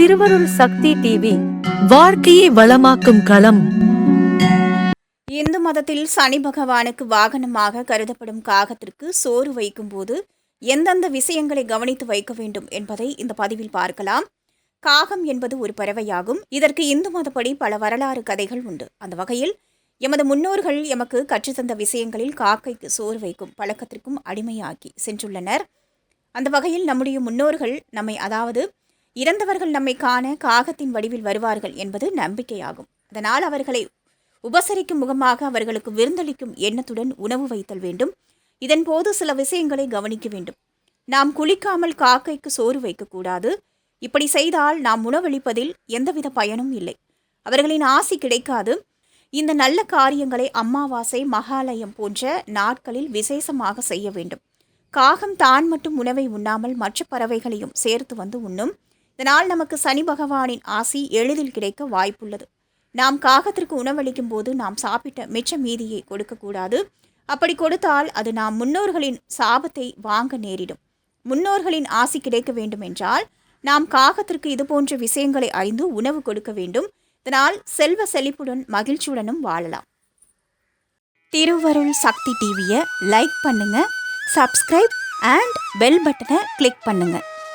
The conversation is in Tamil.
திருவருள் சக்தி டிவி வாழ்க்கையை வளமாக்கும் களம். இந்து மதத்தில் சனி பகவானுக்கு வாகனமாக கருதப்படும் காகத்திற்கு சோறு வைக்கும்போது எந்தெந்த விஷயங்களை கவனித்து வைக்க வேண்டும் என்பதை இந்த பதிவில் பார்க்கலாம். காகம் என்பது ஒரு பறவையாகும். இதற்கு இந்து மதப்படி பல வரலாறு கதைகள் உண்டு. அந்த வகையில் எமது முன்னோர்கள் எமக்கு கற்றுத்தந்த விஷயங்களில் காக்கைக்கு சோறு வைக்கும் பழக்கத்திற்கும் அடிமையாக்கி சென்றுள்ளனர். அந்த வகையில் நம்முடைய முன்னோர்கள் நம்மை அதாவது இறந்தவர்கள் நம்மை காண காகத்தின் வடிவில் வருவார்கள் என்பது நம்பிக்கையாகும். அதனால் அவர்களை உபசரிக்கும் முகமாக அவர்களுக்கு விருந்தளிக்கும் எண்ணத்துடன் உணவு வைத்தல் வேண்டும். இதன் போது சில விஷயங்களை கவனிக்க வேண்டும். நாம் குளிக்காமல் காக்கைக்கு சோறு வைக்கக்கூடாது இப்படி செய்தால் நாம் உணவளிப்பதில் எந்தவித பயனும் இல்லை. அவர்களின் ஆசி கிடைக்காது. இந்த நல்ல காரியங்களை அம்மாவாசை மகாலயம் போன்ற நாட்களில் விசேஷமாக செய்ய வேண்டும். காகம் தான் மட்டும் உணவை உண்ணாமல் மற்ற பறவைகளையும் சேர்த்து வந்து உண்ணும். இதனால் நமக்கு சனி பகவானின் ஆசி எளிதில் கிடைக்க வாய்ப்புள்ளது. நாம் காகத்திற்கு உணவளிக்கும் போது நாம் சாப்பிட்ட மிச்ச மீதியை கொடுக்கக்கூடாது. அப்படி கொடுத்தால் அது நாம் முன்னோர்களின் சாபத்தை வாங்க நேரிடும். முன்னோர்களின் ஆசி கிடைக்க வேண்டும் என்றால் நாம் காகத்திற்கு இதுபோன்ற விஷயங்களை அறிந்து உணவு கொடுக்க வேண்டும். இதனால் செல்வ செழிப்புடன் மகிழ்ச்சியுடனும் வாழலாம். திருவருள் சக்தி டிவியை லைக் பண்ணுங்க சப்ஸ்கிரைப் அண்ட் பெல் பட்டனை கிளிக் பண்ணுங்கள்